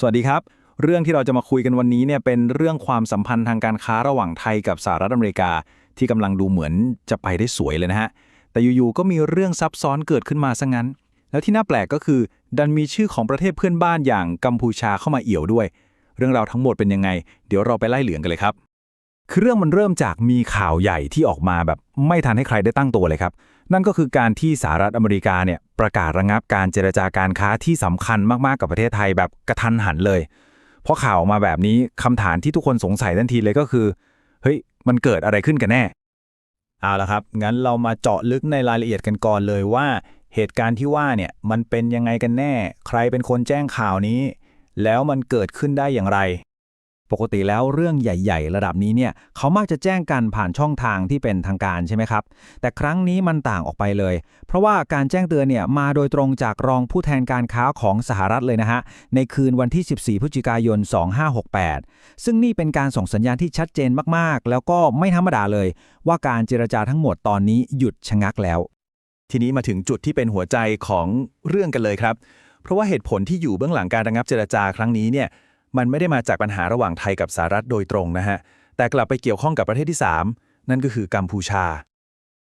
สวัสดีครับ เรื่องที่เราจะมาคุยกันวันนี้เนี่ยเป็นเรื่องความสัมพันธ์ทางการค้าระหว่างไทยกับสหรัฐอเมริกา ที่กำลังดูเหมือนจะไปได้สวยเลยนะฮะ แต่อยู่ๆก็มีเรื่องซับซ้อนเกิดขึ้นมาซะงั้น แล้วที่น่าแปลกก็คือ ดันมีชื่อของประเทศเพื่อนบ้านอย่างกัมพูชาเข้ามาเอี่ยวด้วย เรื่องราวทั้งหมดเป็นยังไง เดี๋ยวเราไปไล่เหลืองกันเลยครับคือเรื่องมันเริ่มจากมีข่าวใหญ่ที่ออกมาแบบไม่ทันให้ใครได้ตั้งตัวเลยครับ นั่นก็คือการที่สหรัฐอเมริกาเนี่ย ประกาศระงับการเจรจาการค้าที่สำคัญมากๆกับประเทศไทยแบบกระทันหันเลย เพราะข่าวออกมาแบบนี้คำถามที่ทุกคนสงสัยทันทีเลยก็คือ เฮ้ย มันเกิดอะไรขึ้นกันแน่ เอาละครับ งั้นเรามาเจาะลึกในรายละเอียดกันก่อนเลยว่า เหตุการณ์ที่ว่าเนี่ยมันเป็นยังไงกันแน่ ใครเป็นคนแจ้งข่าวนี้ แล้วมันเกิดขึ้นได้อย่างไร ปกติแล้วเรื่องใหญ่ ๆ ระดับนี้เนี่ยเขามักจะแจ้งกันผ่านช่องทางที่เป็นทางการใช่ไหมครับ แต่ครั้งนี้มันต่างออกไปเลย เพราะว่าการแจ้งเตือนเนี่ยมาโดยตรงจากรองผู้แทนการค้าของสหรัฐเลยนะฮะ ในคืนวันที่ 14 พฤศจิกายน 2568 ซึ่งนี่เป็นการส่งสัญญาณที่ชัดเจนมากๆ แล้วก็ไม่ธรรมดาเลย ว่าการเจรจาทั้งหมดตอนนี้หยุดชะงักแล้ว ทีนี้มาถึงจุดที่เป็นหัวใจของเรื่องกันเลยครับ เพราะว่าเหตุผลที่อยู่เบื้องหลังการระงับเจรจาครั้งนี้เนี่ย มันไม่ได้มาจากปัญหาระหว่างไทยกับสหรัฐโดยตรงนะฮะ แต่กลับไปเกี่ยวข้องกับประเทศที่ 3 นั่นก็คือกัมพูชา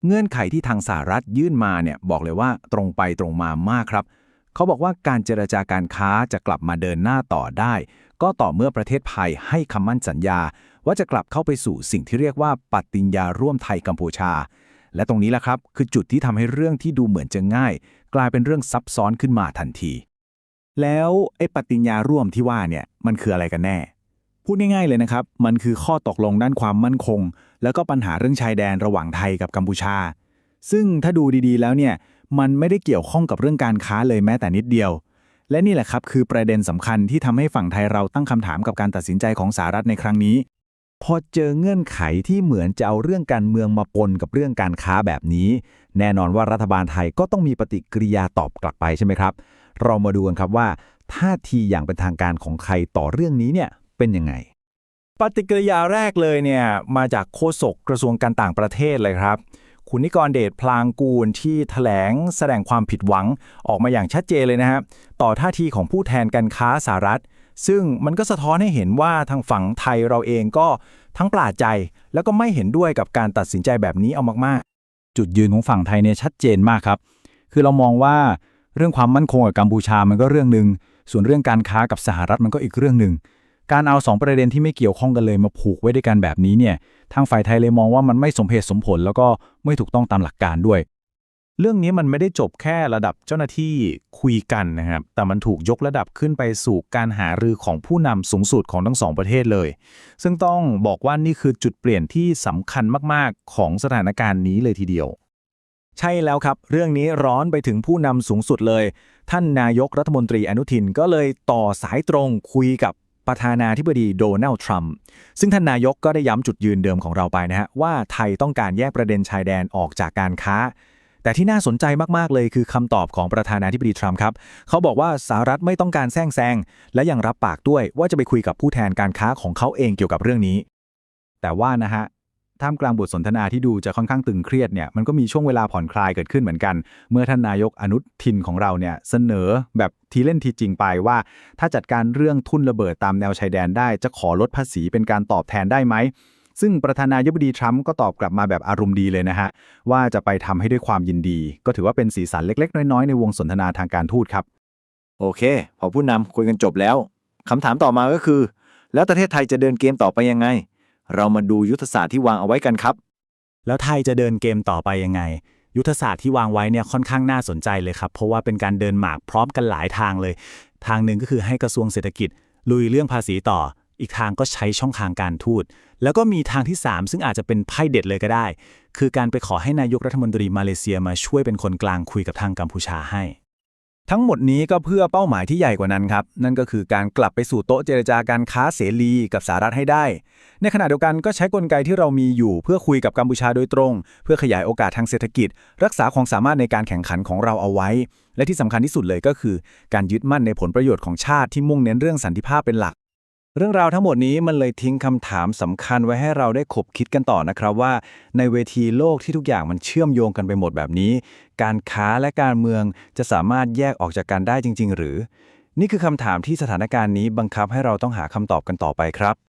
เงื่อนไขที่ทางสหรัฐยื่นมาเนี่ยบอกเลยว่าตรงไปตรงมามากครับ เขาบอกว่าการเจรจาการค้าจะกลับมาเดินหน้าต่อได้ ก็ต่อเมื่อประเทศไทยให้คำมั่นสัญญา ว่าจะกลับเข้าไปสู่สิ่งที่เรียกว่าปฏิญญาร่วมไทยกัมพูชา และตรงนี้แหละครับ คือจุดที่ทำให้เรื่องที่ดูเหมือนจะง่าย กลายเป็นเรื่องซับซ้อนขึ้นมาทันที แล้วไอ้ปฏิญญาร่วมที่ว่าเนี่ยมันคืออะไรกันแน่ พูดง่ายๆเลยนะครับ มันคือข้อตกลงด้านความมั่นคง แล้วก็ปัญหาเรื่องชายแดนระหว่างไทยกับกัมพูชา ซึ่งถ้าดูดีๆแล้วเนี่ยมันไม่ได้เกี่ยวข้องกับเรื่องการค้าเลยแม้แต่นิดเดียว และนี่แหละครับคือประเด็นสำคัญที่ทำให้ฝั่งไทยเราตั้งคำถามกับการตัดสินใจของสหรัฐในครั้งนี้ พอเจอเงื่อนไขที่เหมือนจะเอาเรื่องการเมืองมาปนกับเรื่องการค้าแบบนี้ แน่นอนว่ารัฐบาลไทยก็ต้องมีปฏิกิริยาตอบกลับไปใช่ไหมครับ เรามาดูกันครับว่าท่าทีอย่างเป็นทางการของไทยต่อเรื่องนี้เนี่ยเป็นยังไง ปฏิกิริยาแรกเลยเนี่ยมาจากโฆษกกระทรวงการต่างประเทศเลยครับ คุณนิกรเดชพลางกูลที่ถแถลงแสดงความผิดหวังออกมาอย่างชัดเจนเลยนะฮะต่อท่าทีของผู้แทนการค้าสหรัฐ ซึ่งมันก็สะท้อนให้เห็นว่าทางฝั่งไทยเราเองก็ทั้งปลาดใจ แล้วก็ไม่เห็นด้วยกับการตัดสินใจแบบนี้เอามากๆ จุดยืนของฝั่งไทยเนี่ยชัดเจนมากครับ คือเรามองว่าเรื่องความมั่นคงกับกัมพูชามันก็เรื่องหนึ่งส่วนเรื่องการค้ากับสหรัฐมันก็อีกเรื่องหนึ่งการเอาสองประเด็นที่ไม่เกี่ยวข้องกันเลยมาผูกไว้ด้วยกันแบบนี้เนี่ยทางฝ่ายไทยเลยมองว่ามันไม่สมเหตุสมผล แล้วก็ไม่ถูกต้องตามหลักการด้วย เรื่องนี้มันไม่ได้จบแค่ระดับเจ้าหน้าที่คุยกันนะครับ แต่มันถูกยกระดับขึ้นไปสู่การหารือของผู้นำสูงสุดของทั้งสองประเทศเลย ซึ่งต้องบอกว่านี่คือจุดเปลี่ยนที่สำคัญมากๆ ของสถานการณ์นี้เลยทีเดียว ใช่แล้วครับ เรื่องนี้ร้อนไปถึงผู้นำสูงสุดเลย ท่านนายกรัฐมนตรีอนุทินก็เลยต่อสายตรงคุยกับประธานาธิบดีโดนัลด์ทรัมป์ซึ่งท่านนายกก็ได้ย้ำจุดยืนเดิมของเราไปนะฮะว่าไทยต้องการแยกประเด็นชายแดนออกจากการค้า แต่ที่น่าสนใจมากๆเลยคือคำตอบของประธานาธิบดีทรัมป์ครับ เขาบอกว่าสหรัฐไม่ต้องการแซงแซงและยังรับปากด้วยว่าจะไปคุยกับผู้แทนการค้าของเขาเองเกี่ยวกับเรื่องนี้ แต่ว่านะฮะท่ามกลางบทสนทนาที่ดูจะค่อนข้างตึงเครียดเนี่ยมันก็มีช่วงเวลาผ่อนคลายเกิดขึ้นเหมือนกัน เมื่อท่านนายกอนุทินของเราเนี่ยเสนอแบบทีเล่นทีจริงไปว่า ถ้าจัดการเรื่องทุนระเบิดตามแนวชายแดนได้จะขอลดภาษีเป็นการตอบแทนได้ไหม ซึ่งประธานาธิบดีทรัมป์ก็ตอบกลับมาแบบอารมณ์ดีเลยนะฮะ ว่าจะไปทำให้ด้วยความยินดี ก็ถือว่าเป็นสีสันเล็ก ๆ น้อยๆ ในวงสนทนาทางการทูตครับ โอเค พอผู้นำคุยกันจบแล้วคำถามต่อมาก็คือ แล้วประเทศไทยจะเดินเกมต่อไปยังไง เรามาดูยุทธศาสตร์ที่วางเอาไว้กันครับ แล้วไทยจะเดินเกมต่อไปยังไง ยุทธศาสตร์ที่วางไว้เนี่ยค่อนข้างน่าสนใจเลยครับเพราะว่าเป็นการเดินหมากพร้อมกันหลายทางเลย ทางหนึ่งก็คือให้กระทรวงเศรษฐกิจลุยเรื่องภาษีต่อ อีกทางก็ใช้ช่องทางการทูต แล้วก็มีทางที่ 3 ซึ่งอาจจะเป็นไพ่เด็ดเลยก็ได้ คือการไปขอให้นายกรัฐมนตรีมาเลเซียมาช่วยเป็นคนกลางคุยกับทางกัมพูชาให้ ทั้งหมดนี้ก็เพื่อเป้าหมายที่ใหญ่กว่านั้นครับ นั่นก็คือการกลับไปสู่โต๊ะเจรจาการค้าเสรีกับสหรัฐให้ได้ ในขณะเดียวกันก็ใช้กลไกที่เรามีอยู่ เพื่อคุยกับกัมพูชาโดยตรง เพื่อขยายโอกาสทางเศรษฐกิจ รักษาความสามารถในการแข่งขันของเราเอาไว้ และที่สำคัญที่สุดเลยก็คือ การยึดมั่นในผลประโยชน์ของชาติที่มุ่งเน้นเรื่องสันติภาพเป็นหลัก เรื่องราวทั้งหมดนี้มันเลยทิ้งคำถามสำคัญไว้ให้เราได้ขบคิดกันต่อนะครับว่า ในเวทีโลกที่ทุกอย่างมันเชื่อมโยงกันไปหมดแบบนี้ การค้าและการเมืองจะสามารถแยกออกจากกันได้จริง ๆ หรือ นี่คือคำถามที่สถานการณ์นี้บังคับให้เราต้องหาคำตอบกันต่อไปครับ